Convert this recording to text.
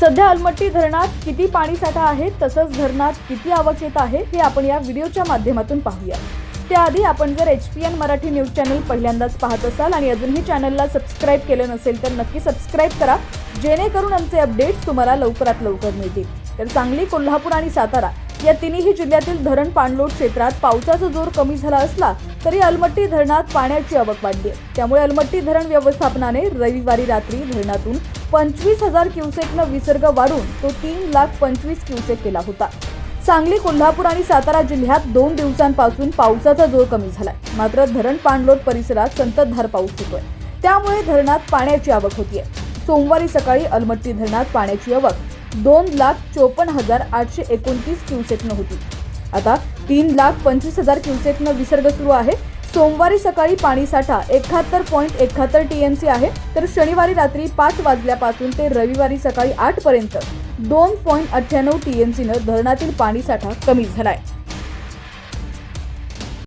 सध्या अलमट्टी धरणात किती पाणीसाठा आहे तसंच धरणात किती आवक येत आहे हे आपण या व्हिडिओच्या माध्यमातून पाहूया. त्याआधी आपण जर H P N Marathi news channel पहिल्यांदाच पाहत असाल आणि अजूनही चॅनलला सबस्क्राईब केलं नसेल तर नक्की सबस्क्राईब करा. जेणेकरून आमचे अपडेट्स तुम्हाला लवकरात लवकर मिळतील. तर सांगली कोल्हापूर आणि सातारा या तिन्ही जिल्ह्यातील धरण पाणलोट क्षेत्रात पावसाचा जोर कमी झाला असला तरी अलमट्टी धरणात पाण्याची आवक वाढली त्यामुळे अलमट्टी धरण व्यवस्थापनाने रविवारी रात्री धरणातून पंचवीस हजार क्युसेकनं विसर्ग वाढून तो तीन लाख पंचवीस क्युसेक केला होता. सांगली कोल्हापूर आणि सातारा जिल्ह्यात दोन दिवसांपासून पावसाचा जोर कमी झालाय. मात्र धरण पाणलोट परिसरात संततधार पाऊस होतोय. त्यामुळे धरणात पाण्याची आवक होतीये. सोमवारी सकाळी अलमट्टी धरणात पाण्याची आवक दोन लाख चोपन्न हजार आठशे एकोणतीस क्युसेकनं होती. आता तीन लाख पंचवीस हजार क्युसेकनं विसर्ग सुरू आहे. सोमवारी सकाळी पाणीसाठा एकाहत्तर पॉईंट एकाहत्तर टी एम सी आहे तर शनिवारी रात्री पाच वाजल्यापासून ते रविवारी सकाळी आठपर्यंत दोन पॉईंट अठ्ठ्याण्णव टी एम सीनं धरणातील पाणीसाठा कमी झाला आहे